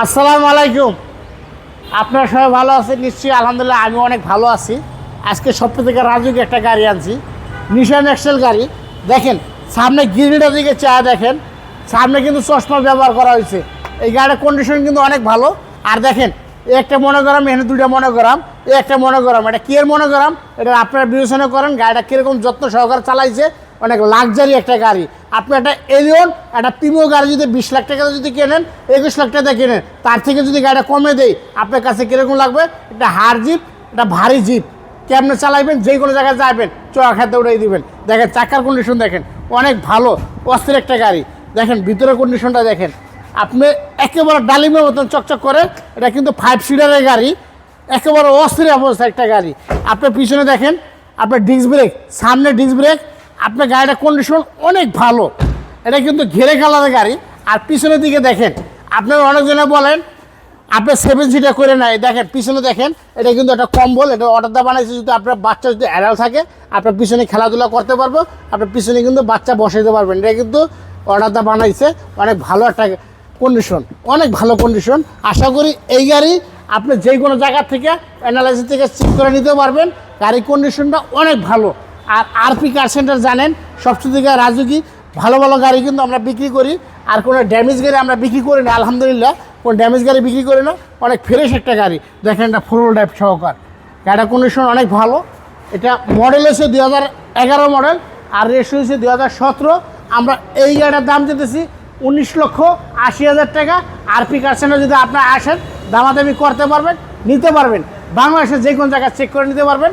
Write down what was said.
আসসালামু আলাইকুম। আপনারা সবাই ভালো আছেন? নিশ্চয়ই আলহামদুলিল্লাহ আমি অনেক ভালো আছি। আজকে সপ্তাহ থেকে রাজুকে একটা গাড়ি আনছি। নিশান এক্সেল গাড়ি। দেখেন, সামনে গিরিটা দিকে চা দেখেন। সামনে কিন্তু চশমা ব্যবহার করা হয়েছে। এই গাড়ির কন্ডিশন কিন্তু অনেক ভালো। আর দেখেন একটা মনোগ্রাম, এখানে দুইটা মনোগ্রাম একটা মনোগ্রাম। এটা কি এর মনোগ্রাম? এটা আপনারা বিবেচনা করেন, গাড়িটা কীরকম যত্ন সহকারে চালাইছে অনেক লাক্সারি একটা গাড়ি। আপনি একটা এলিয়ন একটা প্রিমিয় গাড়ি যদি বিশ লাখ টাকা যদি কেনেন, একুশ লাখ টাকা কেনেন, তার থেকে যদি গাড়িটা কমে দেয় আপনার কাছে কীরকম লাগবে? একটা হার জিপ একটা ভারী জিপ কেমনে চালাইবেন? যে কোনো জায়গায় যাবেন চড়া খাতে উড়াই দিবেন। দেখেন, চাকার কন্ডিশন দেখেন, অনেক ভালো, অস্থির একটা গাড়ি। দেখেন, ভিতরের কন্ডিশনটা দেখেন। আপনি একেবারে ডালিমের মতন চকচক করে, এটা কিন্তু ফাইভ সিটারের গাড়ি। একেবারে অস্থির অবস্থা একটা গাড়ি। আপনার পিছনে দেখেন, আপনার ডিস্ক ব্রেক সামনে ডিস্ক ব্রেক আপনার গাড়িটার কন্ডিশন অনেক ভালো। এটা কিন্তু ঘেরে কালারের গাড়ি। আর পিছনের দিকে দেখেন, আপনারা অনেকজনে বলেন আপনার সেভেন সিটার করে নাই দেখেন, পিছনে দেখেন, এটা কিন্তু একটা কম্বল, এটা অর্ডারটা বানাইছে যদি আপনার বাচ্চা যদি অ্যাডাল থাকে, আপনার পিছনে খেলাধুলা করতে পারব, আপনার পিছনে কিন্তু বাচ্চা বসাইতে পারবেন। এটা কিন্তু অর্ডারটা বানাইছে, অনেক ভালো একটা কন্ডিশন অনেক ভালো কন্ডিশন আশা করি এই গাড়ি আপনি যে কোনো জায়গা থেকে অ্যানালাইসিস থেকে চেক করে নিতে পারবেন। গাড়ির কন্ডিশনটা অনেক ভালো। আর আরপি কার সেন্টার জানেন, সবচেয়ে থেকে রাজুকি ভালো ভালো গাড়ি কিন্তু আমরা বিক্রি করি, আর কোনো ড্যামেজ গাড়ি আমরা বিক্রি করি না, আলহামদুলিল্লাহ। কোনো ড্যামেজ গাড়ি বিক্রি করি না, অনেক ফ্রেশ একটা গাড়ি। দেখেন এটা ফুল টাইপ সহকার। গাড়িটার কন্ডিশন অনেক ভালো। এটা মডেল হচ্ছে দুই হাজার এগারো মডেল আর রেস্ট হয়েছে দুই হাজার সতেরো। আমরা এই গাড়িটার দাম যেতেছি উনিশ লক্ষ আশি হাজার টাকা। আরপি কার সেন্টার যদি আপনারা আসেন, দামাদামি করতে পারবেন, নিতে পারবেন। বাংলাদেশে যে কোনো জায়গায় চেক করে নিতে পারবেন।